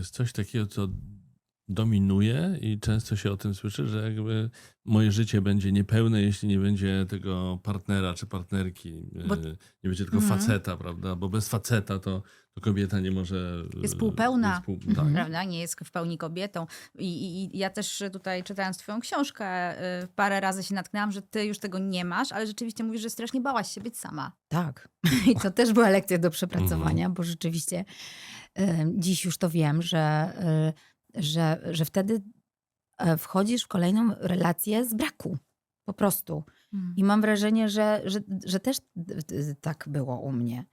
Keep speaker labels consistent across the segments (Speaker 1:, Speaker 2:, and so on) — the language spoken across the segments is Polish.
Speaker 1: jest coś takiego, co dominuje i często się o tym słyszy, że jakby moje życie będzie niepełne, jeśli nie będzie tego partnera czy partnerki,
Speaker 2: Bo-
Speaker 1: e, nie będzie tylko
Speaker 2: Mhm.
Speaker 1: faceta, prawda? Bo bez faceta to, to kobieta nie może... e,
Speaker 2: Jest półpełna.
Speaker 1: jest pół-
Speaker 3: Mhm.
Speaker 1: tak.
Speaker 2: prawda? Nie jest w pełni kobietą. I, i, I ja też tutaj czytając twoją książkę, y, parę razy się natknęłam, że ty już tego nie masz, ale rzeczywiście mówisz, że strasznie bałaś się być sama.
Speaker 3: Tak. I to też była lekcja do przepracowania, bo rzeczywiście dziś już to wiem, że, y, że, że wtedy e, wchodzisz w kolejną relację z braku. Po prostu. I mam wrażenie, że, że, że też tak było u mnie.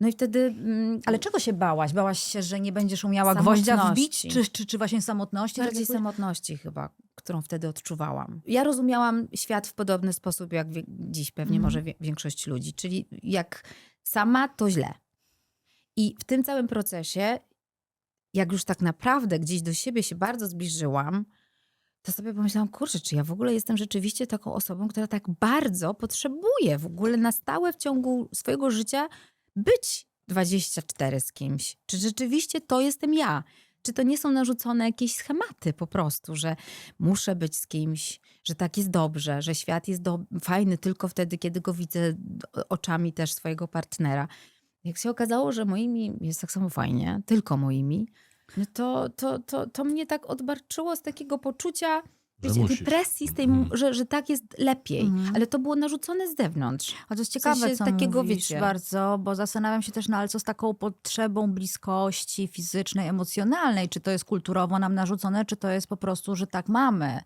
Speaker 3: No i wtedy. mm,
Speaker 2: Ale czego się bałaś? Bałaś się, że nie będziesz umiała gwoździa wbić? Czy, czy, czy właśnie samotności? Tak
Speaker 3: Bardziej
Speaker 2: powiedzi-
Speaker 3: samotności chyba, którą wtedy odczuwałam. Ja rozumiałam świat w podobny sposób, jak dziś pewnie
Speaker 2: Mhm.
Speaker 3: może większość ludzi. Czyli jak sama, to źle. I w tym całym procesie, jak już tak naprawdę gdzieś do siebie się bardzo zbliżyłam, to sobie pomyślałam, kurczę, czy ja w ogóle jestem rzeczywiście taką osobą, która tak bardzo potrzebuje w ogóle na stałe w ciągu swojego życia być 24 z kimś. Czy rzeczywiście to jestem ja? Czy to nie są narzucone jakieś schematy po prostu, że muszę być z kimś, że tak jest dobrze, że świat jest do... fajny tylko wtedy, kiedy go widzę oczami też swojego partnera. Jak się okazało, że moimi jest tak samo fajnie, tylko moimi, no to, to, to, to mnie tak odbarczyło z takiego poczucia wiecie, tej
Speaker 1: musisz.
Speaker 3: presji, z tej,
Speaker 1: Mhm.
Speaker 3: że, że tak jest lepiej.
Speaker 2: Mhm.
Speaker 3: Ale to było narzucone z zewnątrz.
Speaker 2: A to jest
Speaker 3: W
Speaker 2: ciekawe,
Speaker 3: sensie
Speaker 2: co
Speaker 3: takiego,
Speaker 2: mówisz
Speaker 3: wiecie-
Speaker 2: bardzo, bo zastanawiam się też, no ale co z taką potrzebą bliskości fizycznej, emocjonalnej? Czy to jest kulturowo nam narzucone, czy to jest po prostu, że tak mamy?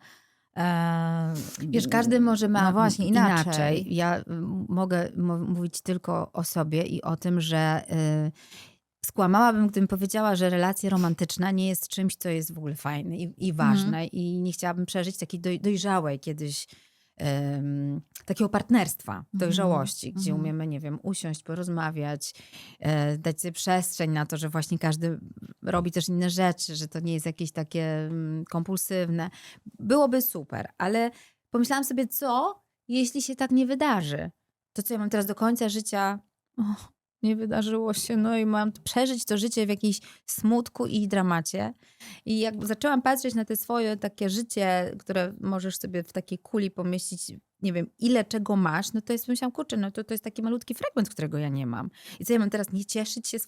Speaker 2: Eee,
Speaker 3: Wiesz, każdy może ma
Speaker 2: no właśnie, inaczej.
Speaker 3: Ja y, mogę mówić tylko o sobie i o tym, że y, skłamałabym, gdybym powiedziała, że relacja romantyczna nie jest czymś, co jest w ogóle fajne i, i ważne i nie chciałabym przeżyć takiej doj, dojrzałej kiedyś ym, takiego partnerstwa, dojrzałości, gdzie
Speaker 2: mhm.
Speaker 3: umiemy, nie wiem, usiąść, porozmawiać, e, dać sobie przestrzeń na to, że właśnie każdy robi też inne rzeczy, że to nie jest jakieś takie mm, kompulsywne. Byłoby super, ale pomyślałam sobie, co jeśli się tak nie wydarzy? To co ja mam teraz do końca życia? O, nie wydarzyło się, no i mam przeżyć to życie w jakiejś smutku i dramacie. I jak zaczęłam patrzeć na te swoje takie życie, które możesz sobie w takiej kuli pomieścić, nie wiem, ile czego masz, no to jest, myślałam, kurczę, no to, to jest taki malutki fragment, którego ja nie mam. I co ja mam teraz nie cieszyć się